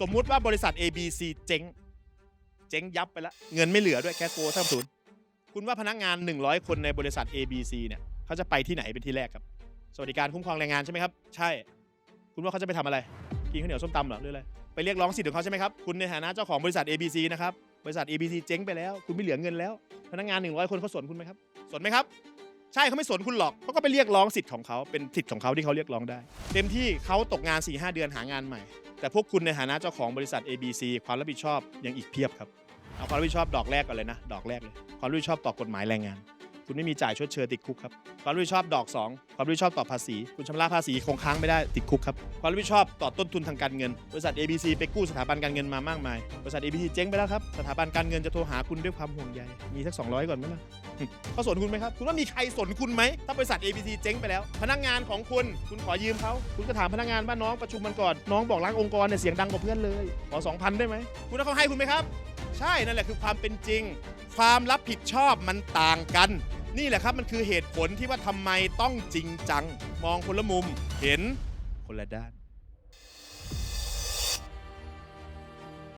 สมมุติว่าบริษัท ABC เจ๊ง เจ๊งยับไปแล้ว เงินไม่เหลือด้วยแค่โกเท่าศูนย์คุณว่าพนักงาน 100 คนในบริษัท ABC เนี่ยเขาจะไปที่ไหนเป็นที่แรกครับ สวัสดิการคุ้มครองแรงงานใช่ไหมครับ ใช่ คุณว่าเขาจะไปทำอะไร กินข้าวเหนียวส้มตำหรอหรืออะไร ไปเรียกร้องสิทธิ์ของเขาใช่ไหมครับ คุณในฐานะเจ้าของบริษัท ABC นะครับ บริษัท ABC เจ๊งไปแล้ว คุณไม่เหลือเงินแล้ว พนักงาน 100 คนเขาสนคุณไหมครับ สนไหมครับ ใช่เขาไม่สนคุณหรอกเขาก็ไปเรียกร้องสิทธิ์ของเขาเป็นสิทธิ์ของเขาที่เขาเรียกร้องได้ เต็มที่เขาตกงาน4-5เดือนหางานใหม่ แต่พวกคุณในฐานะเจ้าของบริษัท ABC ความรับผิดชอบยังอีกเพียบครับเอาความรับผิดชอบดอกแรกก่อนเลยนะ ดอกแรกเลยความรับผิดชอบต่อกฎหมายแรงงาน คุณไม่มีจ่ายชดเชยติดคุกครับความรับผิดชอบดอก 2 ความรับผิดชอบต่อภาษี คุณชำระภาษีคงค้างไม่ได้ติดคุกครับความรับผิดชอบต่อต้นทุนทางการเงิน บริษัท ABC ไปกู้สถาบันการเงินมามากมาย บริษัท ABC เจ๊งไปแล้วครับสถาบันการเงินจะโทรหาคุณด้วยความห่วงใยมีสัก200 ก่อนไหมล่ะเขาสนคุณไหมครับ คุณว่ามีใครสนคุณไหม ถ้าบริษัท ABC เจ๊งไปแล้ว พนักงานของคุณ คุณขอยืมเขา คุณก็ถามพนักงานว่าน้องประชุมมันก่อน น้องบอกล้างองค์กรเนี่ยเสียงดังกว่าเพื่อนเลย ขอ 2,000 ได้ไหม คุณว่าเขาให้คุณไหมครับ ใช่ นั่นแหละคือความเป็นจริง ความรับผิดชอบมันต่างกัน นี่แหละครับมันคือเหตุผลที่ว่าทำไมต้องจริงจัง มองคนละมุมเห็นคนละด้าน